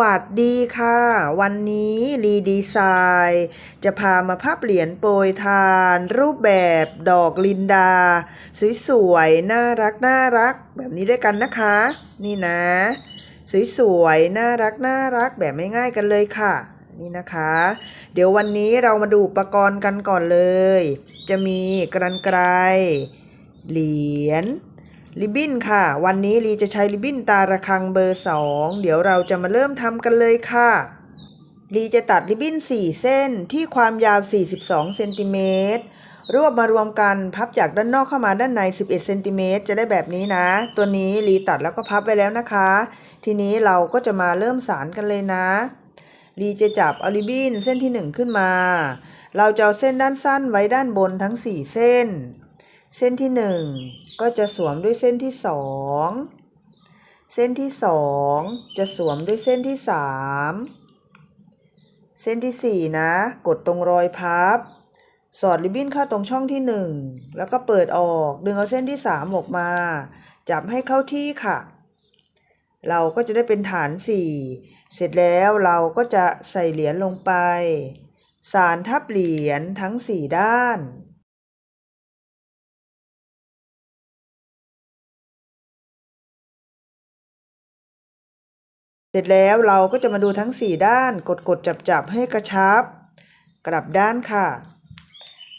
วัสดีค่ะ วันนี้รีดีไซน์จะพามาพับเหรียญโปรยทาน รูปแบบดอกลินดา สวยๆ น่ารักน่ารัก แบบนี้ด้วยกันนะคะ นี่นะ สวยๆ น่ารักน่ารักแบบไม่ง่ายๆกันเลยค่ะ นี่นะคะ เดี๋ยววันนี้เรามาดูอุปกรณ์กันก่อนเลย จะมีกรรไกรเหรียญ ริบบิ้นค่ะ วันนี้ลีจะใช้ริบบิ้นตาระคังเบอร์ 2 เดี๋ยวเราจะมาเริ่มทำกันเลยค่ะลีจะตัดริบบิ้น 4 เส้นที่ความยาว 42 เซนติเมตรรวบมารวมกันพับจากด้านนอกเข้ามาด้านใน 11 เซนติเมตรจะได้แบบนี้นะ ตัวนี้ลีตัดแล้วก็พับไว้แล้วนะคะ ทีนี้เราก็จะมาเริ่มสารกันเลยนะลีจะจับเอาริบบิ้นเส้นที่ 1 ขึ้นมา เราจะเอาเส้นด้านสั้นไว้ด้านบนทั้ง 4 เส้น เส้นที่ 1 ก็จะสวมด้วยเส้นที่ 2 เส้นที่ 2 จะสวมด้วยเส้นที่ 3 เส้นที่ 4 นะ กดตรงรอยพับ สอดริบบิ้นเข้าตรงช่องที่ 1 แล้วก็เปิดออก ดึงเอาเส้นที่ 3 ออกมา จับให้เข้าที่ค่ะ เราก็จะได้เป็นฐาน 4 เสร็จแล้วเราก็จะใส่เหรียญลงไป สารทับเหรียญทั้ง 4 ด้าน ร็จแล้วเราก็จะมาดูทั้ง 4 ด้านกดกดจับจับให้กระชับ กลับด้านค่ะ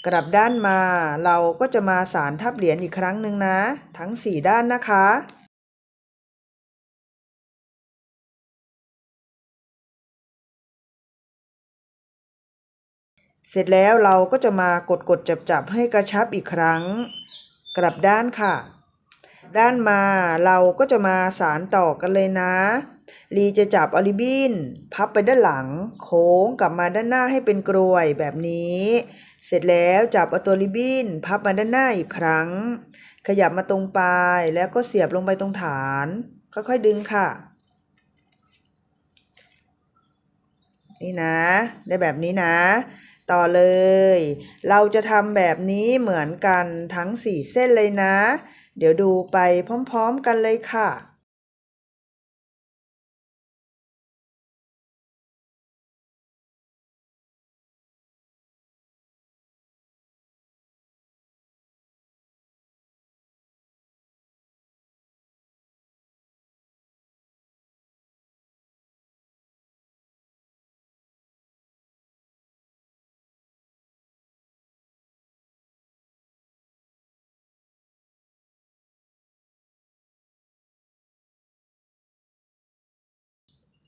กลับด้านมาเราก็จะมาสารทับเหรียญอีกครั้งหนึ่งนะ ทั้ง 4 ด้านนะคะเสร็จแล้วเราก็จะมากดกดจับจับให้กระชับอีกครั้ง กลับด้านค่ะ ด้านมาเราก็จะมาสารต่อกันเลยนะ ลีจะจับอลิบินพับไปด้านหลัง โค้งกลับมาด้านหน้าให้เป็นกรวยแบบนี้ เสร็จแล้วจับเอาตัวริบบินพับมาด้านหน้าอีกครั้ง ขยับมาตรงปลายแล้วก็เสียบลงไปตรงฐาน ค่อยๆดึงค่ะ นี่นะ ได้แบบนี้นะ ต่อเลย เราจะทำแบบนี้เหมือนกันทั้ง4เส้นเลยนะ เดี๋ยวดูไปพร้อมๆกันเลยค่ะ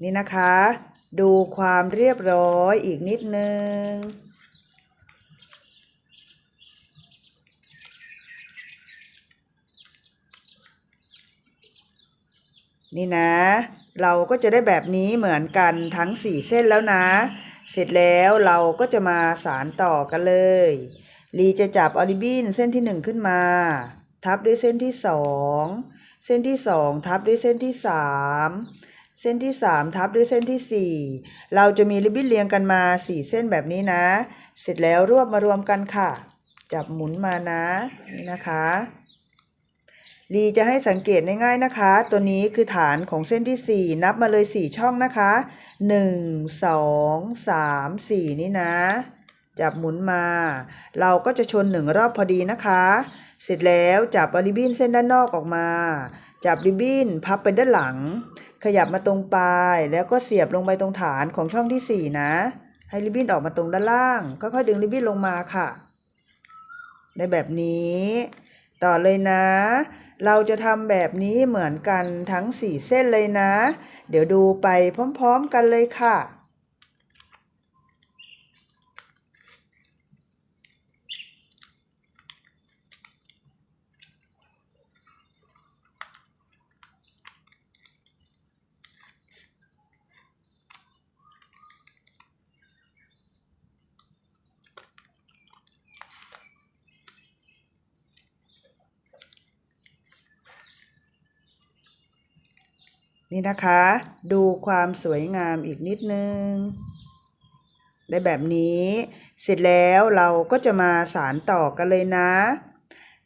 นี่นะคะ ดูความเรียบร้อยอีกนิดนึง นี่นะ เราก็จะได้แบบนี้เหมือนกันทั้ง4เส้นแล้วนะ เสร็จแล้วเราก็จะมาสารต่อกันเลยลีจะจับออริบินเส้นที่1ขึ้นมา ทับด้วยเส้นที่2เส้นที่2ทับด้วยเส้นที่3 เส้นที่ 3 ทับด้วยเส้นที่ 4 เราจะมีริบบิ้นเรียงกันมา 4 เส้นแบบนี้นะ เสร็จแล้วรวบมารวมกันค่ะ จับหมุนมานะนี่นะคะลีจะให้สังเกตง่ายๆนะคะ ตัวนี้คือฐานของเส้นที่ 4 นับมาเลย 4 ช่องนะคะ 1 2 3 4 นี่นะ จับหมุนมา เราก็จะชนหนึ่งรอบพอดีนะคะ เสร็จแล้วจับริบบิ้นเส้นด้านนอกออกมา จับริบบิ้นพับไปด้านหลัง ขยับมาตรงปลาย แล้วก็เสียบลงไปตรงฐานของช่องที่ 4 นะ ให้ริบบิ้นออกมาตรงด้านล่าง ค่อยๆดึงริบบิ้นลงมาค่ะได้แบบนี้ ต่อเลยนะ เราจะทำแบบนี้เหมือนกันทั้ง 4 เส้นเลยนะ เดี๋ยวดูไปพร้อมๆกันเลยค่ะ นี่นะคะ ดูความสวยงามอีกนิดนึง ได้แบบนี้ เสร็จแล้วเราก็จะมาสารต่อกันเลยนะ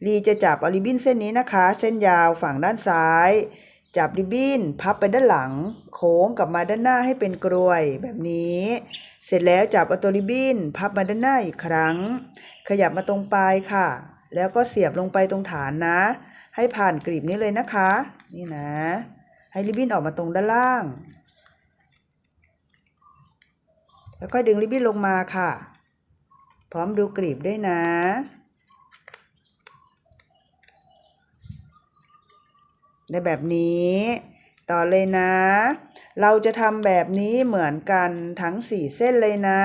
ลีจะจับออริบินเส้นนี้นะคะ เส้นยาวฝั่งด้านซ้าย จับริบบิ้นพับไปด้านหลัง โค้งกลับมาด้านหน้าให้เป็นกรวยแบบนี้ เสร็จแล้วจับเอาตัวริบบิ้นพับมาด้านหน้าอีกครั้ง ขยับมาตรงปลายค่ะ แล้วก็เสียบลงไปตรงฐานนะ ให้ผ่านกลีบนี้เลยนะคะ นี่นะ ให้ริบบิ้นออกมาตรงด้านล่าง แล้วก็ดึงริบบิ้นลงมาค่ะ พร้อมดูกลีบด้วยนะ ในแบบนี้ ต่อเลยนะ เราจะทำแบบนี้เหมือนกันทั้งสี่เส้นเลยนะ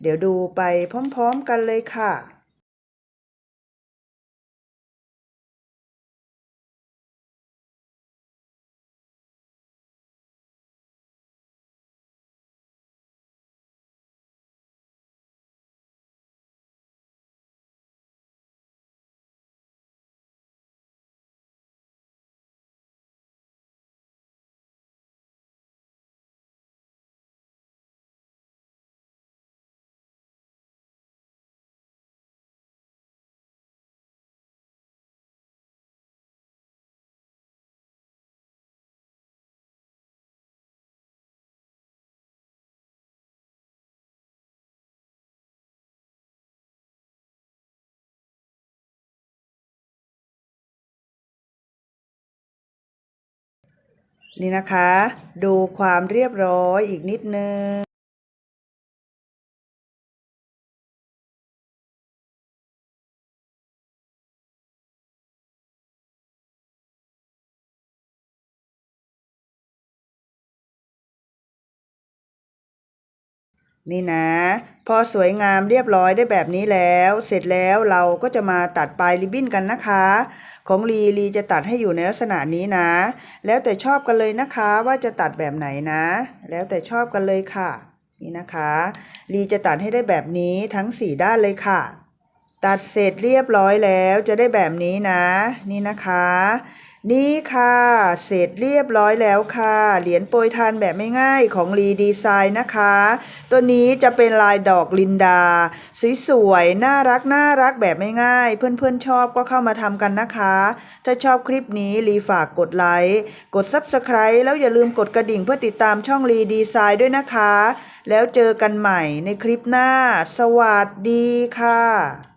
เดี๋ยวดูไปพร้อมๆกันเลยค่ะ นี่นะคะ ดูความเรียบร้อยอีกนิดนึง นี่นะ พอสวยงามเรียบร้อยได้แบบนี้แล้ว เสร็จแล้วเราก็จะมาตัดปลายริบบิ้นกันนะคะ ของลีลีจะตัดให้อยู่ในลักษณะนี้นะ แล้วแต่ชอบกันเลยนะคะว่าจะตัดแบบไหนนะ แล้วแต่ชอบกันเลยค่ะ นี่นะคะลีจะตัดให้ได้แบบนี้ทั้งสี่ด้านเลยค่ะ ตัดเสร็จเรียบร้อยแล้วจะได้แบบนี้นะ นี่นะคะ นี่ค่ะ เสร็จเรียบร้อยแล้วค่ะ เหรียญโปรยทานแบบไม่ง่ายของรีดีไซน์นะคะ ตัวนี้จะเป็นลายดอกลินดา สวยๆ น่ารักน่ารักแบบไม่ง่าย เพื่อนๆชอบก็เข้ามาทำกันนะคะ ถ้าชอบคลิปนี้รีฝากกดไลค์ กด Subscribe แล้วอย่าลืมกดกระดิ่งเพื่อติดตามช่องรีดีไซน์ด้วยนะคะ แล้วเจอกันใหม่ในคลิปหน้า สวัสดีค่ะ